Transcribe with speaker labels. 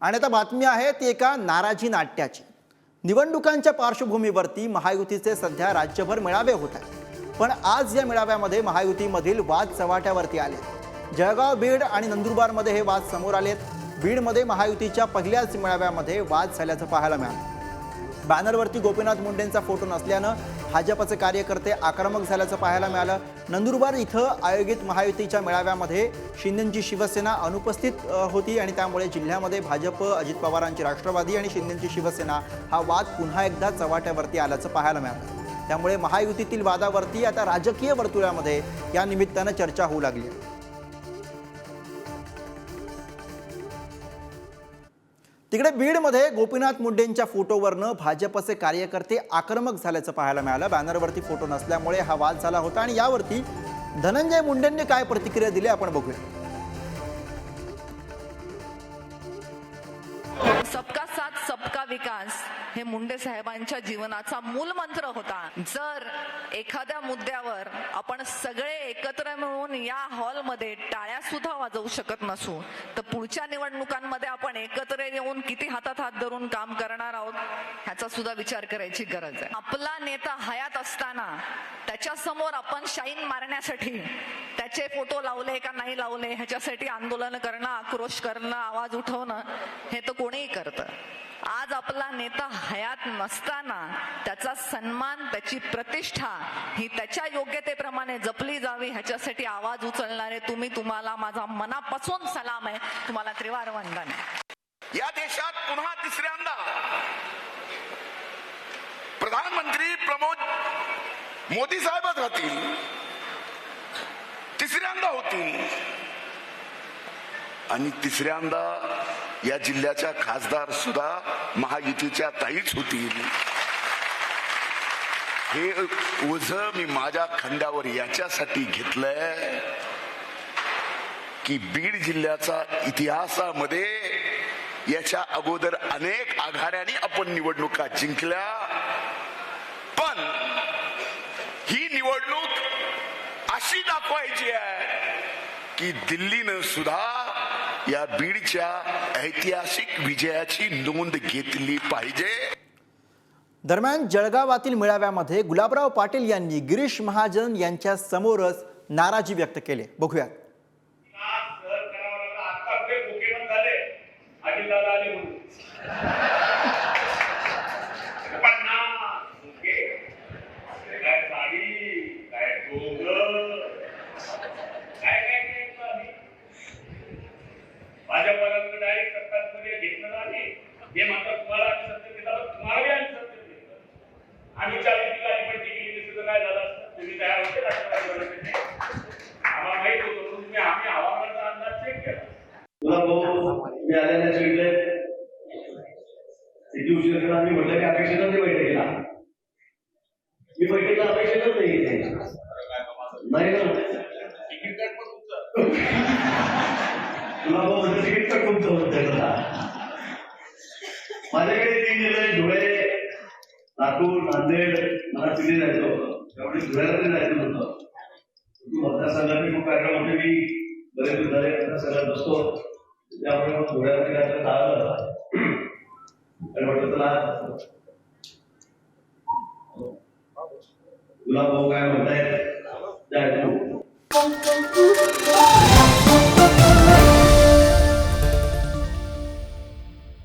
Speaker 1: आणि आता बातमी आहे ती एका नाराजी नाट्याची. निवडणुकांच्या पार्श्वभूमीवरती महायुतीचे सध्या राज्यभर मेळावे होत आहेत. पण आज या मेळाव्यामध्ये महायुतीमधील वाद चव्हाट्यावरती आले जळगाव बीड आणि नंदुरबारमध्ये हे वाद समोर आलेत बीडमध्ये महायुतीच्या पहिल्याच मेळाव्यामध्ये वाद झाल्याचं पाहायला मिळालं. बॅनरवरती गोपीनाथ मुंडेंचा फोटो नसल्यानं भाजपचे कार्यकर्ते आक्रमक झाल्याचं पाहायला मिळालं. नंदुरबार इथं आयोजित महायुतीच्या मेळाव्यामध्ये शिंदेंची शिवसेना अनुपस्थित होती आणि त्यामुळे जिल्ह्यामध्ये भाजप अजित पवारांची राष्ट्रवादी आणि शिंदेंची शिवसेना हा वाद पुन्हा एकदा चव्हाट्यावरती आल्याचं पाहायला मिळालं. त्यामुळे महायुतीतील वादावरती आता राजकीय वर्तुळामध्ये या निमित्तानं चर्चा होऊ लागली. तिकडे बीडमध्ये गोपीनाथ मुंडेंच्या फोटोवरनं भाजपचे कार्यकर्ते आक्रमक झाल्याचं पाहायला मिळालं. बॅनरवरती फोटो नसल्यामुळे हा वाद झाला होता आणि यावरती धनंजय मुंडेंनी काय प्रतिक्रिया दिली आपण बघूया.
Speaker 2: सबका सबका विकास हे मुंडे साहेबांच्या जीवनाचा मूल मंत्र होता. जर एखाद्या मुद्द्यावर आपण सगळे एकत्र मिळून या हॉलमध्ये टाळ्या सुद्धा वाजवू शकत नसू तर पुढच्या निवडणुकांमध्ये आपण एकत्र येऊन किती हातात हात धरून काम करणार आहोत ह्याचा सुद्धा विचार करायची गरज आहे. आपला नेता हयात असताना त्याच्यासमोर आपण शाईन मारण्यासाठी त्याचे फोटो लावले का नाही लावले ह्याच्यासाठी आंदोलन करणं आक्रोश करणं आवाज उठवणं हे तर कोणीही करतं. नेता हयात नसताना त्याचा सन्मान त्याची प्रतिष्ठा ही त्याच्या योग्यतेप्रमाणे जपली जावी ह्याच्यासाठी आवाज उचलणारे तुम्ही तुम्हाला माझा मनापासून सलाम आहे. तुम्हाला त्रिवार वंदन आहे.
Speaker 3: या देशात पुन्हा तिसऱ्यांदा प्रधानमंत्री प्रमोद मोदी साहेबच राहतील तिसऱ्यांदा होतील. आणि तिसऱ्यांदा या जिल्ह्याच्या खासदार सुद्धा महायुतीच्या ताईच होतील हे ओझ मी माझ्या खंडावर याच्यासाठी घेतलंय की बीड जिल्ह्याचा इतिहासामध्ये याच्या अगोदर अनेक आघाड्यांनी आपण निवडणुका जिंकल्या पण ही निवडणूक अशी दाखवायची आहे की दिल्लीनं सुद्धा या बीडच्या ऐतिहासिक विजयाची नोंद घेतली पाहिजे.
Speaker 1: दरम्यान जळगावातील मेळाव्यामध्ये गुलाबराव पाटील यांनी गिरीश महाजन यांच्या समोरच नाराजी व्यक्त केली. बघूयात.
Speaker 4: सहन करावं लागलं. आता आपले खोके पण झाले अजितदादा आले म्हणून पन्नास खोके. काय साडी काय डोंगर काय काय केलं आम्ही भाजपवाल्यांकडे डायरेक्ट सत्तामध्ये घेतलं नाही हे मात्र तुम्हाला आम्ही सत्य दिलं तुम्हाला बी आम्ही सत्य दिलं आम्ही चाळीस ठिकाणी पण टिकली ते सुद्धा काय झालं असतं तुम्ही तयार होते राष्ट्रवादी आम्हाला माहीत होतं म्हणून तुम्ही आम्ही हवामानाचा अंदाज चेक केला
Speaker 5: तुला भाऊ मी आल्याने सांगितले किती उशीर केला म्हटलं की अपेक्षित नाही बैठकीला मी बैठकीला अपेक्षितच नाही नाही ना. तुला भाऊ म्हणजे तिकीट तर खूप माझ्याकडे तीन जिल्हे धुळे लातूर नांदेड मला तिथे जायचं होतं. त्यामुळे धुळ्याला जायचं नव्हतं. तू मतदारसंघात खूप मी बरेच विद्यालय मतदारसंघात बसतो. त्यामुळे मग धुळ्याला जायचं टाळलं आणि म्हटलं तुला तुला भाऊ काय म्हणतायत?